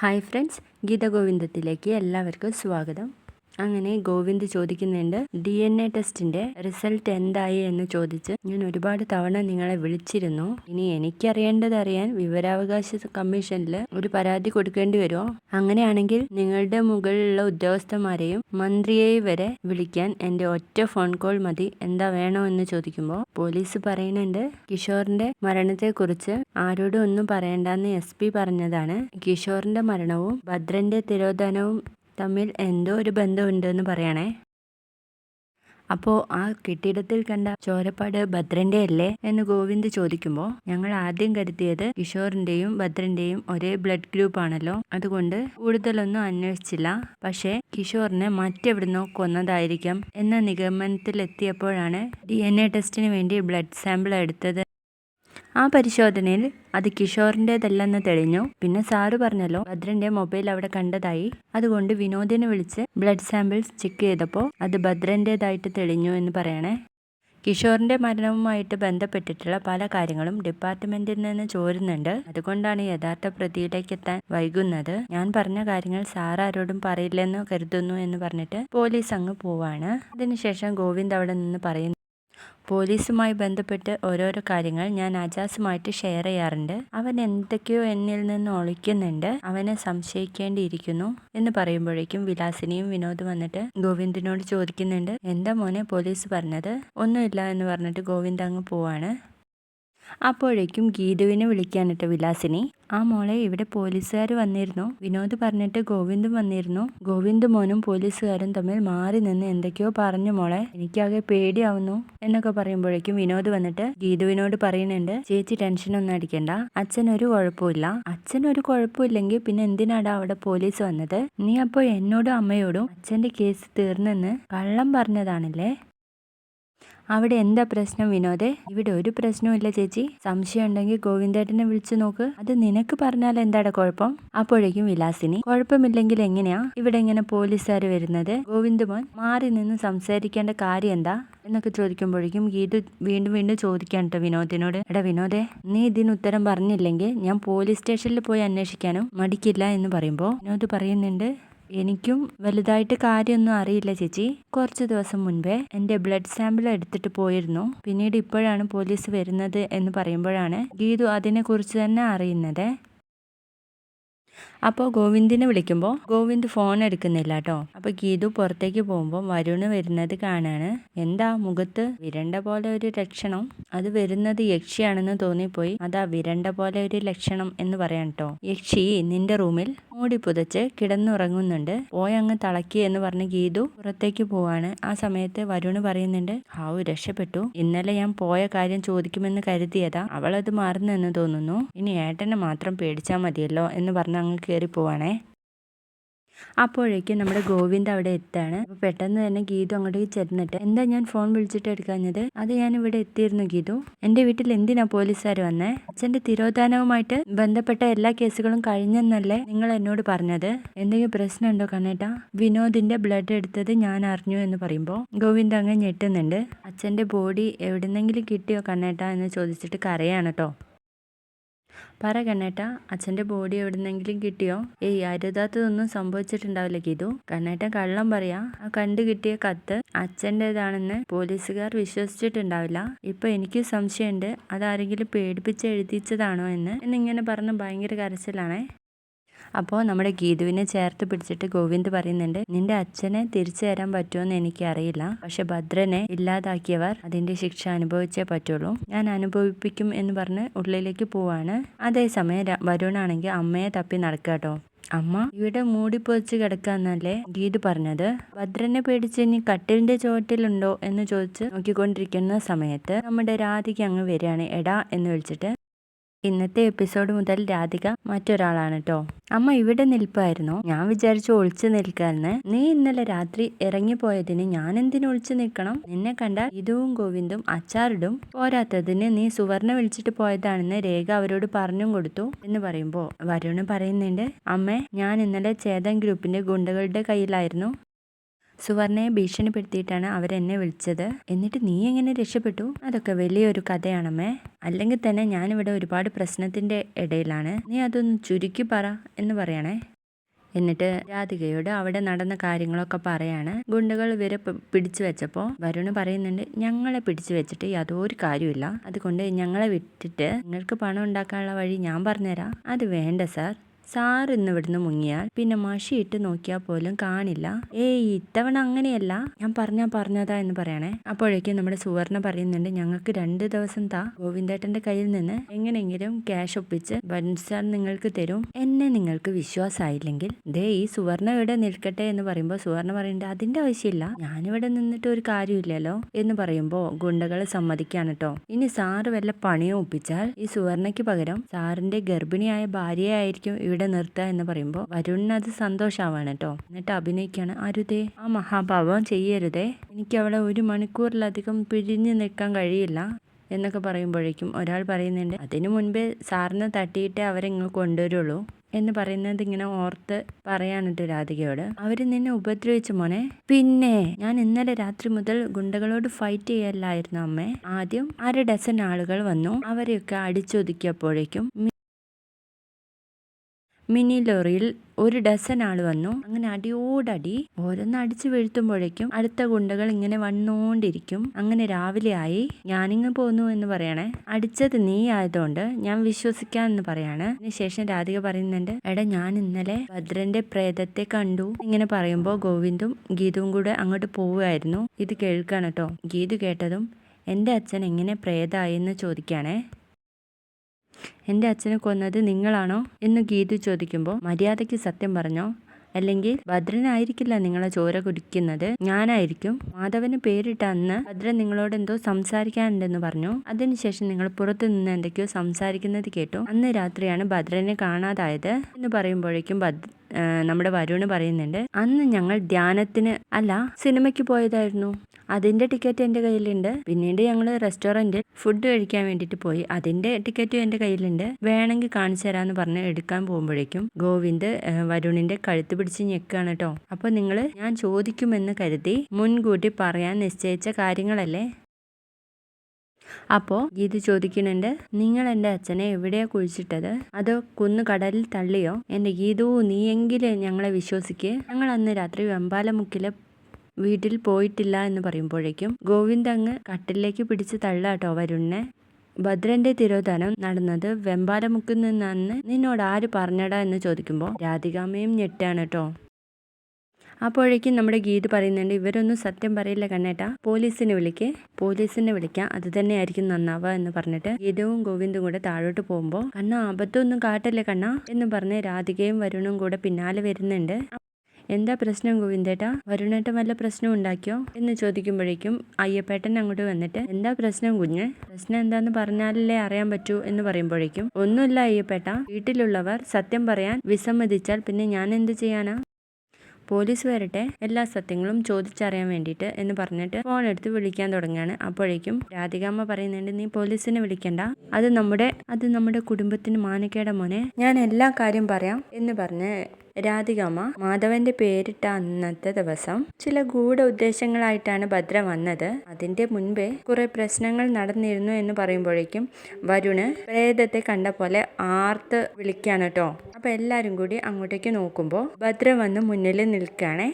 Hi friends ഗീതഗോവിന്ദത്തിലേക്ക് എല്ലാവർക്കും സ്വാഗതം. അങ്ങനെ ഗോവിന്ദ് ചോദിക്കുന്നുണ്ട് ഡി എൻ എ ടെസ്റ്റിന്റെ റിസൾട്ട് എന്തായി? എന്ന് ചോദിച്ച് ഞാൻ ഒരുപാട് തവണ നിങ്ങളെ വിളിച്ചിരുന്നു. ഇനി എനിക്കറിയേണ്ടത് അറിയാൻ വിവരാവകാശ കമ്മീഷനിൽ ഒരു പരാതി കൊടുക്കേണ്ടി വരുമോ? അങ്ങനെയാണെങ്കിൽ നിങ്ങളുടെ മുകളിലുള്ള ഉദ്യോഗസ്ഥന്മാരെയും മന്ത്രിയെയും വരെ വിളിക്കാൻ എന്റെ ഒറ്റ ഫോൺ കോൾ മതി. എന്താ വേണോ എന്ന് ചോദിക്കുമ്പോൾ പോലീസ് പറയുന്നുണ്ട് കിഷോറിന്റെ മരണത്തെക്കുറിച്ച് ആരോടും ഒന്നും പറയണ്ടെന്ന് എസ് പി പറഞ്ഞതാണ്. കിഷോറിന്റെ മരണവും ഭദ്രന്റെ തിരോധാനവും തമ്മിൽ എന്തോ ഒരു ബന്ധമുണ്ടെന്ന് പറയണേ. അപ്പോ ആ കെട്ടിടത്തിൽ കണ്ട ചോരപ്പാട് ഭദ്രന്റെ അല്ലേ എന്ന് ഗോവിന്ദ് ചോദിക്കുമ്പോൾ ഞങ്ങൾ ആദ്യം കരുതിയത് കിഷോറിന്റെയും ഭദ്രന്റെയും ഒരേ ബ്ലഡ് ഗ്രൂപ്പ് ആണല്ലോ. അതുകൊണ്ട് കൂടുതലൊന്നും അന്വേഷിച്ചില്ല. പക്ഷേ കിഷോറിനെ മറ്റെവിടുന്നോ കൊന്നതായിരിക്കാം എന്ന നിഗമനത്തിലെത്തിയപ്പോഴാണ് ഡി എൻ എ ടെസ്റ്റിന് വേണ്ടി ബ്ലഡ് സാമ്പിൾ എടുത്തത്. ആ പരിശോധനയിൽ അത് കിഷോറിന്റെതല്ലെന്ന് തെളിഞ്ഞു. പിന്നെ സാറ് പറഞ്ഞല്ലോ ഭദ്രന്റെ മൊബൈൽ അവിടെ കണ്ടതായി. അതുകൊണ്ട് വിനോദിനെ വിളിച്ച് ബ്ലഡ് സാമ്പിൾസ് ചെക്ക് ചെയ്തപ്പോൾ അത് ഭദ്രന്റെതായിട്ട് തെളിഞ്ഞു എന്ന് പറയണേ. കിഷോറിന്റെ മരണവുമായിട്ട് ബന്ധപ്പെട്ടിട്ടുള്ള പല കാര്യങ്ങളും ഡിപ്പാർട്ട്മെന്റിൽ നിന്ന് ചോരുന്നുണ്ട്. അതുകൊണ്ടാണ് യഥാർത്ഥ പ്രതിയിലേക്ക് എത്താൻ വൈകുന്നത്. ഞാൻ പറഞ്ഞ കാര്യങ്ങൾ സാർ ആരോടും പറയില്ലെന്ന് കരുതുന്നു എന്ന് പറഞ്ഞിട്ട് പോലീസ് അങ്ങ് പോവാണ്. അതിനുശേഷം ഗോവിന്ദ് അവിടെ നിന്ന് പറയുന്നു. പോലീസുമായി ബന്ധപ്പെട്ട് ഓരോരോ കാര്യങ്ങൾ ഞാൻ അജാസുമായിട്ട് ഷെയർ ചെയ്യാറുണ്ട്. അവൻ എന്തൊക്കെയോ എന്നിൽ നിന്ന് ഒളിക്കുന്നുണ്ട്. അവനെ സംശയിക്കേണ്ടിയിരിക്കുന്നു എന്ന് പറയുമ്പോഴേക്കും വിലാസിനിയും വിനോദ് വന്നിട്ട് ഗോവിന്ദിനോട് ചോദിക്കുന്നുണ്ട് എന്താ മോനെ പോലീസ് പറഞ്ഞത്? ഒന്നുമില്ല എന്ന് പറഞ്ഞിട്ട് ഗോവിന്ദ് അങ്ങ് പോവാണ്. അപ്പോഴേക്കും ഗീതുവിനെ വിളിക്കാനിട്ട് വിലാസിനി ആ മോളെ ഇവിടെ പോലീസുകാർ വന്നിരുന്നു. വിനോദ് പറഞ്ഞിട്ട് ഗോവിന്ദും വന്നിരുന്നു. ഗോവിന്ദ് മോനും പോലീസുകാരും തമ്മിൽ മാറി നിന്ന് എന്തൊക്കെയോ പറഞ്ഞു മോളെ. എനിക്കാകെ പേടിയാവുന്നു. എന്നൊക്കെ പറയുമ്പോഴേക്കും വിനോദ് വന്നിട്ട് ഗീതുവിനോട് പറയുന്നുണ്ട് ചേച്ചി ടെൻഷനൊന്നും അടിക്കണ്ട. അച്ഛനൊരു കുഴപ്പമില്ല അച്ഛനൊരു കുഴപ്പമില്ലെങ്കിൽ പിന്നെ എന്തിനാടാ അവിടെ പോലീസ് വന്നത്? നീ അപ്പോൾ എന്നോടും അമ്മയോടും അച്ഛന്റെ കേസ് തീർന്നെന്ന് കള്ളം പറഞ്ഞതാണല്ലേ? അവിടെ എന്താ പ്രശ്നം വിനോദേ? ഇവിടെ ഒരു പ്രശ്നവും ചേച്ചി. സംശയം ഉണ്ടെങ്കിൽ ഗോവിന്ദേട്ടനെ വിളിച്ചു നോക്ക്. അത് നിനക്ക് പറഞ്ഞാൽ എന്താടാ കുഴപ്പം? അപ്പോഴേക്കും വിലാസിനി കുഴപ്പമില്ലെങ്കിൽ എങ്ങനെയാ? ഇവിടെ ഇങ്ങനെ പോലീസുകാർ വരുന്നത്? ഗോവിന്ദമോൻ മാറി നിന്ന് സംസാരിക്കേണ്ട കാര്യം എന്താ? എന്നൊക്കെ ചോദിക്കുമ്പോഴേക്കും ഗീതു വീണ്ടും വീണ്ടും ചോദിക്കാൻ കേട്ടോ വിനോദിനോട്. എടാ വിനോദേ നീ ഇതിന് ഉത്തരം പറഞ്ഞില്ലെങ്കിൽ ഞാൻ പോലീസ് സ്റ്റേഷനിൽ പോയി അന്വേഷിക്കാനും മടിക്കില്ല എന്ന് പറയുമ്പോൾ വിനോദ് പറയുന്നുണ്ട് എനിക്കും വലുതായിട്ട് കാര്യമൊന്നും അറിയില്ല ചേച്ചി. കുറച്ച് ദിവസം മുൻപേ എന്റെ ബ്ലഡ് സാമ്പിൾ എടുത്തിട്ട് പോയിരുന്നു. പിന്നീട് ഇപ്പോഴാണ് പോലീസ് വരുന്നത് എന്ന് പറയുമ്പോഴാണ് ഗീതു അതിനെക്കുറിച്ച് തന്നെ അറിയുന്നത്. അപ്പോൾ ഗോവിന്ദിനെ വിളിക്കുമ്പോൾ ഗോവിന്ദ് ഫോൺ എടുക്കുന്നില്ല കേട്ടോ അപ്പോൾ ഗീതു പുറത്തേക്ക് പോകുമ്പോൾ വരുണ് വരുന്നത് കാണാണ്. എന്താ മുഖത്ത് വിരണ്ട പോലെ ഒരു ലക്ഷണം? അത് വരുന്നത് യക്ഷിയാണെന്ന് തോന്നിപ്പോയി. അതാ വിരണ്ട പോലെ ഒരു ലക്ഷണം എന്ന് പറയാം കേട്ടോ യക്ഷി നിന്റെ റൂമിൽ മൂടി പുതച്ച് കിടന്നുറങ്ങുന്നുണ്ട്. പോയങ്ങ് തളക്കി എന്ന് പറഞ്ഞ് ഗീതു പുറത്തേക്ക് പോവാണ്. ആ സമയത്ത് വരുണ് പറയുന്നുണ്ട് ഹാവു രക്ഷപ്പെട്ടു. ഇന്നലെ ഞാൻ പോയ കാര്യം ചോദിക്കുമെന്ന് കരുതിയതാ. അവളത് മാറുന്നെന്ന് തോന്നുന്നു. ഇനി ഏട്ടനെ മാത്രം പേടിച്ചാൽ മതിയല്ലോ എന്ന് പറഞ്ഞ് അങ്ങ് കയറി പോവാണേ അപ്പോഴേക്കും നമ്മുടെ ഗോവിന്ദ് അവിടെ എത്താണ്. അപ്പോൾ പെട്ടെന്ന് തന്നെ ഗീതു അങ്ങോട്ടേക്ക് ചെന്നിട്ട് എന്താ ഞാൻ ഫോൺ വിളിച്ചിട്ട് എടുക്കാഞ്ഞത്? അത് ഞാൻ ഇവിടെ എത്തിയിരുന്നു ഗീതു. എന്റെ വീട്ടിൽ എന്തിനാ പോലീസുകാർ വന്നേ? അച്ഛന്റെ തിരോധാനവുമായിട്ട് ബന്ധപ്പെട്ട എല്ലാ കേസുകളും കഴിഞ്ഞെന്നല്ലേ നിങ്ങൾ എന്നോട് പറഞ്ഞത്? എന്തെങ്കിലും പ്രശ്നമുണ്ടോ കണ്ണേട്ടാ? വിനോദിന്റെ ബ്ലഡ് എടുത്തത് ഞാൻ അറിഞ്ഞു എന്ന് പറയുമ്പോൾ ഗോവിന്ദ് അങ്ങ് ഞെട്ടുന്നുണ്ട്. അച്ഛന്റെ ബോഡി എവിടെന്നെങ്കിലും കിട്ടിയോ കണ്ണേട്ടാ എന്ന് ചോദിച്ചിട്ട് കരയാണ് കേട്ടോ. പറ കണ്ണേട്ട അച്ഛന്റെ ബോഡി എവിടുന്നെങ്കിലും കിട്ടിയോ? ഏയ് അരുതാത്തതൊന്നും സംഭവിച്ചിട്ടുണ്ടാവില്ല ഗീതു. കണ്ണേട്ട കള്ളം പറയാ. ആ കണ്ടു കിട്ടിയ കത്ത് അച്ഛന്റെതാണെന്ന് പോലീസുകാർ വിശ്വസിച്ചിട്ടുണ്ടാവില്ല. ഇപ്പൊ എനിക്ക് സംശയമുണ്ട്. അതാരെങ്കിലും പേടിപ്പിച്ച് എഴുതിച്ചതാണോ എന്ന്? എന്നിങ്ങനെ പറഞ്ഞ് ഭയങ്കര കരച്ചിലാണേ. അപ്പോൾ നമ്മുടെ ഗീതുവിനെ ചേർത്ത് പിടിച്ചിട്ട് ഗോവിന്ദ് പറയുന്നുണ്ട് നിന്റെ അച്ഛനെ തിരിച്ചു തരാൻ പറ്റുമെന്ന് എനിക്കറിയില്ല. പക്ഷെ ഭദ്രനെ ഇല്ലാതാക്കിയവർ അതിന്റെ ശിക്ഷ അനുഭവിച്ചേ പറ്റുള്ളൂ. ഞാൻ അനുഭവിപ്പിക്കും എന്ന് പറഞ്ഞ് ഉള്ളിലേക്ക് പോവാണ്. അതേസമയം വരുണാണെങ്കിൽ അമ്മയെ തപ്പി നടക്കാട്ടോ അമ്മ ഇവിടെ മൂടിപ്പൊതിച്ച് കിടക്കാന്നല്ലേ ഗീത് പറഞ്ഞത്? ഭദ്രനെ പേടിച്ച് ഇനി കട്ടിലിന്റെ ചുവട്ടിലുണ്ടോ? എന്ന് ചോദിച്ച് നോക്കിക്കൊണ്ടിരിക്കുന്ന സമയത്ത് നമ്മുടെ രാധിക അങ്ങ് വരികയാണ്. എടാ എന്ന് വിളിച്ചിട്ട് ഇന്നത്തെ എപ്പിസോഡ് മുതൽ രാധിക മറ്റൊരാളാണ് കേട്ടോ അമ്മ ഇവിടെ നിൽപ്പായിരുന്നു. ഞാൻ വിചാരിച്ചു ഒളിച്ചു നിൽക്കാന്ന്. നീ ഇന്നലെ രാത്രി ഇറങ്ങിപ്പോയതിന് ഞാൻ എന്തിനു ഒളിച്ചു നിൽക്കണം? നിന്നെ കണ്ട ഇതുവും ഗോവിന്ദും അച്ചാറിടും. പോരാത്തതിന് നീ സുവർണ വിളിച്ചിട്ട് പോയതാണെന്ന് രേഖ അവരോട് പറഞ്ഞും കൊടുത്തു എന്ന് പറയുമ്പോ വരുണ് പറയുന്നുണ്ട് അമ്മേ ഞാൻ ഇന്നലെ ചേതൻ ഗ്രൂപ്പിന്റെ ഗുണ്ടകളുടെ കയ്യിലായിരുന്നു. സുവർണയെ ഭീഷണിപ്പെടുത്തിയിട്ടാണ് അവരെന്നെ വിളിച്ചത്. എന്നിട്ട് നീ എങ്ങനെ രക്ഷപ്പെട്ടു? അതൊക്കെ വലിയൊരു കഥയാണമ്മേ. അല്ലെങ്കിൽ തന്നെ ഞാനിവിടെ ഒരുപാട് പ്രശ്നത്തിന്റെ ഇടയിലാണ്. നീ അതൊന്ന് ചുരുക്കി പറ എന്ന് പറയണേ. എന്നിട്ട് രാധികയോട് അവിടെ നടന്ന കാര്യങ്ങളൊക്കെ പറയാണ്. ഗുണ്ടകൾ ഇവരെ പിടിച്ചു വെച്ചപ്പോൾ വരുണ് പറയുന്നുണ്ട് ഞങ്ങളെ പിടിച്ചു വെച്ചിട്ട് യാതൊരു കാര്യമില്ല അതുകൊണ്ട് ഞങ്ങളെ വിട്ടിട്ട് നിങ്ങൾക്ക് പണം ഉണ്ടാക്കാനുള്ള വഴി ഞാൻ പറഞ്ഞുതരാം. അത് വേണ്ട സാർ. സാർ ഇന്ന് ഇവിടുന്ന് മുങ്ങിയാൽ പിന്നെ മഷിയിട്ട് നോക്കിയാൽ പോലും കാണില്ല. ഏയ് ഇത്തവണ അങ്ങനെയല്ല. ഞാൻ പറഞ്ഞാ പറഞ്ഞതാ എന്ന് പറയണേ. അപ്പോഴേക്കും നമ്മുടെ സുവർണ പറയുന്നുണ്ട് ഞങ്ങൾക്ക് രണ്ട് ദിവസം താ ഗോവിന്ദേട്ടന്റെ കയ്യിൽ നിന്ന്. എങ്ങനെയെങ്കിലും ക്യാഷ് ഒപ്പിച്ച് വരുൺ സാർ നിങ്ങൾക്ക് തരും. എന്നെ നിങ്ങൾക്ക് വിശ്വാസമായില്ലെങ്കിൽ ദേ ഈ സുവർണ ഇവിടെ നിൽക്കട്ടെ എന്ന് പറയുമ്പോൾ സുവർണ പറയുന്നുണ്ട് അതിന്റെ ആവശ്യമില്ല. ഞാനിവിടെ നിന്നിട്ട് ഒരു കാര്യമില്ലല്ലോ എന്ന് പറയുമ്പോൾ ഗുണ്ടകൾ സമ്മതിക്കാണ് കേട്ടോ ഇനി സാറ് വല്ല പണിയും ഒപ്പിച്ചാൽ ഈ സുവർണയ്ക്ക് പകരം സാറിന്റെ ഗർഭിണിയായ ഭാര്യയായിരിക്കും ഇവിടെ നിർത്തുക എന്ന് പറയുമ്പോൾ വരുണിന് അത് സന്തോഷമാവാണ് കേട്ടോ. എന്നിട്ട് അഭിനയിക്കാണ് അരുതേ ആ മഹാഭാവം ചെയ്യരുതേ. എനിക്ക് അവിടെ ഒരു മണിക്കൂറിലധികം പിരിഞ്ഞു നിൽക്കാൻ കഴിയില്ല എന്നൊക്കെ പറയുമ്പോഴേക്കും ഒരാൾ പറയുന്നുണ്ട് അതിനു മുൻപേ സാറിനെ തട്ടിയിട്ടേ അവരെങ്ങ് കൊണ്ടുവരുള്ളൂ എന്ന് പറയുന്നത് ഇങ്ങനെ ഓർത്ത് പറയാനിട്ട് രാധികയോട്. അവർ നിന്നെ ഉപദ്രവിച്ച മോനെ. പിന്നെ ഞാൻ ഇന്നലെ രാത്രി മുതൽ ഗുണ്ടകളോട് ഫൈറ്റ് ചെയ്യല്ലായിരുന്നു അമ്മേ. ആദ്യം അര ഡസൻ ആളുകൾ വന്നു. അവരെയൊക്കെ അടിച്ചൊതുക്കിയപ്പോഴേക്കും മിനി ലോറിയിൽ ഒരു ഡസൻ ആൾ വന്നു. അങ്ങനെ അടിയോടടി ഓരോന്ന് അടിച്ചു വീഴ്ത്തുമ്പോഴേക്കും അടുത്ത ഗുണ്ടകൾ ഇങ്ങനെ വന്നുകൊണ്ടിരിക്കും അങ്ങനെ രാവിലെ ആയി. ഞാനിങ്ങ് പോന്നു എന്ന് പറയണേ. അടിച്ചത് നീ ആയതുകൊണ്ട് ഞാൻ വിശ്വസിക്കാം എന്ന് പറയാണ്. അതിനുശേഷം രാധിക പറയുന്നുണ്ട് എടാ ഞാൻ ഇന്നലെ ഭദ്രന്റെ പ്രേതത്തെ കണ്ടു. ഇങ്ങനെ പറയുമ്പോൾ ഗോവിന്ദും ഗീതുവും കൂടെ അങ്ങോട്ട് പോവുമായിരുന്നു. ഇത് കേൾക്കണട്ടോ കേട്ടോ ഗീതു കേട്ടതും എന്റെ അച്ഛൻ എങ്ങനെ പ്രേതായി എന്ന് ചോദിക്കാണേ. എന്റെ അച്ഛനെ കൊന്നത് നിങ്ങളാണോ എന്ന് ഗീതു ചോദിക്കുമ്പോൾ മര്യാദയ്ക്ക് സത്യം പറഞ്ഞോ? അല്ലെങ്കിൽ ഭദ്രനായിരിക്കില്ല നിങ്ങളെ ചോര കുടിക്കുന്നത്? ഞാനായിരിക്കും. മാധവന് പേരിട്ട അന്ന് ഭദ്രൻ നിങ്ങളോട് എന്തോ സംസാരിക്കാനുണ്ടെന്ന് പറഞ്ഞു? അതിനുശേഷം നിങ്ങൾ പുറത്തു നിന്ന് എന്തൊക്കെയോ സംസാരിക്കുന്നത് കേട്ടു. അന്ന് രാത്രിയാണ് ഭദ്രനെ കാണാതായത് എന്ന് പറയുമ്പോഴേക്കും ഭദ്ര നമ്മുടെ വരുണ് പറയുന്നുണ്ട് അന്ന് ഞങ്ങൾ ധ്യാനത്തിന് അല്ല സിനിമയ്ക്ക് പോയതായിരുന്നു. അതിന്റെ ടിക്കറ്റ് എന്റെ കയ്യിലുണ്ട്. പിന്നീട് ഞങ്ങൾ റെസ്റ്റോറന്റിൽ ഫുഡ് കഴിക്കാൻ വേണ്ടിയിട്ട് പോയി. അതിന്റെ ടിക്കറ്റും എന്റെ കയ്യിലുണ്ട്. വേണമെങ്കിൽ കാണിച്ചു തരാമെന്ന് പറഞ്ഞ് എടുക്കാൻ പോകുമ്പോഴേക്കും ഗോവിന്ദ് വരുണിന്റെ കഴുത്ത് പിടിച്ച് ഞെക്കാണ് കേട്ടോ അപ്പോൾ നിങ്ങൾ ഞാൻ ചോദിക്കുമെന്ന് കരുതി മുൻകൂട്ടി പറയാൻ നിശ്ചയിച്ച കാര്യങ്ങളല്ലേ? അപ്പോൾ ഇത് ചോദിക്കുന്നുണ്ട് നിങ്ങൾ എന്റെ അച്ഛനെ എവിടെയാ കുഴിച്ചിട്ടത്? അതോ കുന്നു കടലിൽ തള്ളിയോ? എന്റെ ഗീതു നീയെങ്കിലും ഞങ്ങളെ വിശ്വസിക്ക്. ഞങ്ങൾ അന്ന് രാത്രി വെമ്പാലമുക്കിലെ വീട്ടിൽ പോയിട്ടില്ല എന്ന് പറയുമ്പോഴേക്കും ഗോവിന്ദ് അങ്ങ് കട്ടിലേക്ക് പിടിച്ച് തള്ളാട്ടോ വരുണ്ണെ ഭദ്രന്റെ തിരോധാനം നടന്നത് വെമ്പാലമുക്കിൽ നിന്നാന്ന് നിന്നോട് ആര് പറഞ്ഞടാ എന്ന് ചോദിക്കുമ്പോൾ രാധികാമയും ഞെട്ടാണ് കേട്ടോ അപ്പോഴേക്കും നമ്മുടെ ഗീത് പറയുന്നുണ്ട് ഇവരൊന്നും സത്യം പറയില്ല കണ്ണേട്ടാ. പോലീസിനെ വിളിക്ക്. പോലീസിനെ വിളിക്കാം. അത് തന്നെയായിരിക്കും നന്നാവുക എന്ന് പറഞ്ഞിട്ട് ഗീതവും ഗോവിന്ദും കൂടെ താഴോട്ട് പോകുമ്പോൾ കണ്ണ അബദ്ധമൊന്നും കാട്ടല്ലേ കണ്ണ? എന്ന് പറഞ്ഞ് രാധികയും വരുണും കൂടെ പിന്നാലെ വരുന്നുണ്ട്. എന്താ പ്രശ്നം ഗോവിന്ദേട്ടാ? വരുണേട്ടൻ വല്ല പ്രശ്നം ഉണ്ടാക്കിയോ? എന്ന് ചോദിക്കുമ്പോഴേക്കും അയ്യപ്പേട്ടൻ അങ്ങോട്ട് വന്നിട്ട് എന്താ പ്രശ്നം കുഞ്ഞ്? പ്രശ്നം എന്താന്ന് പറഞ്ഞാലല്ലേ അറിയാൻ പറ്റൂ എന്ന് പറയുമ്പോഴേക്കും ഒന്നുമില്ല അയ്യപ്പേട്ട വീട്ടിലുള്ളവർ സത്യം പറയാൻ വിസമ്മതിച്ചാൽ പിന്നെ ഞാൻ എന്ത് ചെയ്യാനാ? പോലീസ് വരട്ടെ എല്ലാ സത്യങ്ങളും ചോദിച്ചറിയാൻ വേണ്ടിയിട്ട് എന്ന് പറഞ്ഞിട്ട് ഫോൺ എടുത്ത് വിളിക്കാൻ തുടങ്ങുകയാണ് അപ്പോഴേക്കും രാധികാമ്മ പറയുന്നുണ്ട് നീ പോലീസിനെ വിളിക്കണ്ട. അത് നമ്മുടെ അത് നമ്മുടെ കുടുംബത്തിന് മാനക്കേട മോനെ. ഞാൻ എല്ലാ കാര്യം പറയാം എന്ന് പറഞ്ഞ് രാധികാമ്മ മാധവന്റെ പേരിട്ട അന്നത്തെ ദിവസം ചില ഗൂഢ ഉദ്ദേശങ്ങളായിട്ടാണ് ഭദ്ര വന്നത്. അതിന്റെ മുൻപേ കുറെ പ്രശ്നങ്ങൾ നടന്നിരുന്നു എന്ന് പറയുമ്പോഴേക്കും വരുണ് പ്രേതത്തെ കണ്ട പോലെ ആർത്ത് വിളിക്കാണ് കേട്ടോ അപ്പൊ എല്ലാരും കൂടി അങ്ങോട്ടേക്ക് നോക്കുമ്പോൾ ഭദ്ര വന്ന് മുന്നിൽ നിൽക്കുകയാണേ